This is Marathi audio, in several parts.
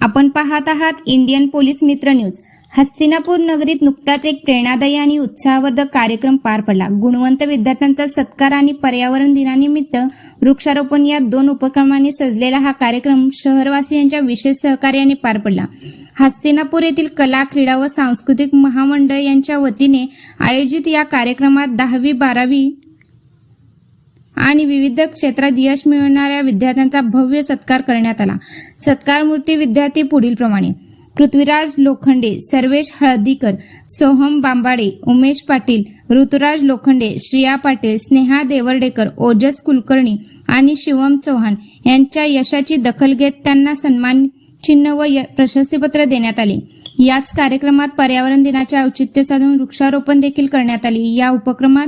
आपण पाहत आहात Indian police Mitra news. Hastinapur नगरीत नुकताच एक प्रेरणादायी आणि उत्साहवर्धक कार्यक्रम पार पडला. गुणवंत विद्यार्थ्यांचा सत्कार आणि पर्यावरण दिनानिमित्त वृक्षारोपण या दोन उपक्रमांनी सजलेला हा कार्यक्रम शहरवासियांच्या विशेष सहकार्याने पार पडला. हस्तिनापूर येथील कला क्रीडा व सांस्कृतिक महामंडळ यांच्या वतीने आयोजित या कार्यक्रमात दहावी बारावी आणि विविध क्षेत्रात यश मिळवणाऱ्या विद्यार्थ्यांचा भव्य सत्कार करण्यात आला. सत्कार मूर्ती विद्यार्थी पुढील प्रमाणे. पृथ्वीराज लोखंडे सर्वेश हळदीकर सोहम बांबाडे उमेश पाटील ऋतुराज लोखंडे श्रिया पाटील स्नेहा देवर्डेकर ओजस कुलकर्णी आणि शिवम चौहान यांच्या यशाची दखल घेत त्यांना सन्मान चिन्ह व य- प्रशस्तीपत्र देण्यात आले. याच कार्यक्रमात पर्यावरण दिनाचे औचित्य साधून वृक्षारोपण देखील करण्यात आले. या उपक्रमात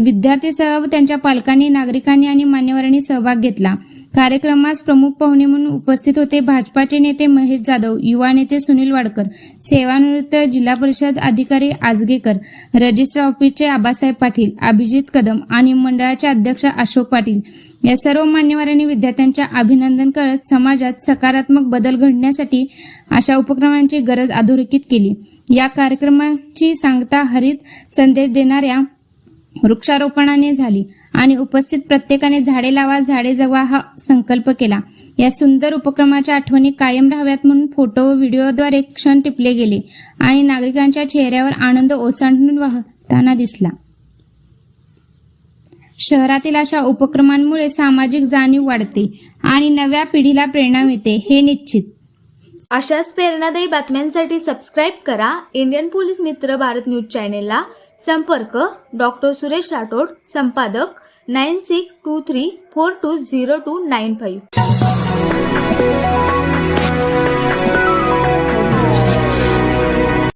विद्यार्थीसह त्यांच्या पालकांनी नागरिकांनी आणि मान्यवरांनी सहभाग घेतला. कार्यक्रमास प्रमुख पाहुणे म्हणून उपस्थित होते भाजपाचे नेते महेश जाधव युवा नेते सुनील वाडकर सेवानिवृत्त जिल्हा परिषद अधिकारी आजगेकर रजिस्टर ऑफिसचे आबासाहेब पाटील अभिजित कदम आणि मंडळाचे अध्यक्ष अशोक पाटील. या सर्व मान्यवरांनी विद्यार्थ्यांच्या अभिनंदन करत समाजात सकारात्मक बदल घडण्यासाठी अशा उपक्रमांची गरज अधोरेखित केली. या कार्यक्रमाची सांगता हरित संदेश देणाऱ्या वृक्षारोपणाने झाली. आणि उपस्थित प्रत्येकाने झाडे लावा झाडे जगवा हा संकल्प केला. या सुंदर उपक्रमाच्या आठवणी कायम राहाव्यात म्हणून फोटो व व्हिडिओद्वारे क्षण टिपले गेले आणि नागरिकांच्या चेहऱ्यावर आनंद ओसांडून वाहताना दिसला. शहरातील अशा उपक्रमांमुळे सामाजिक जाणीव वाढते आणि नव्या पिढीला प्रेरणा मिळते हे निश्चित. अशाच प्रेरणादायी बातम्यांसाठी सबस्क्राईब करा. इंडियन पोलीस मित्र भारत न्यूज चॅनेलला संपर्क डॉक्टर सुरेश राठोड संपादक nine six two three four two zero two nine five.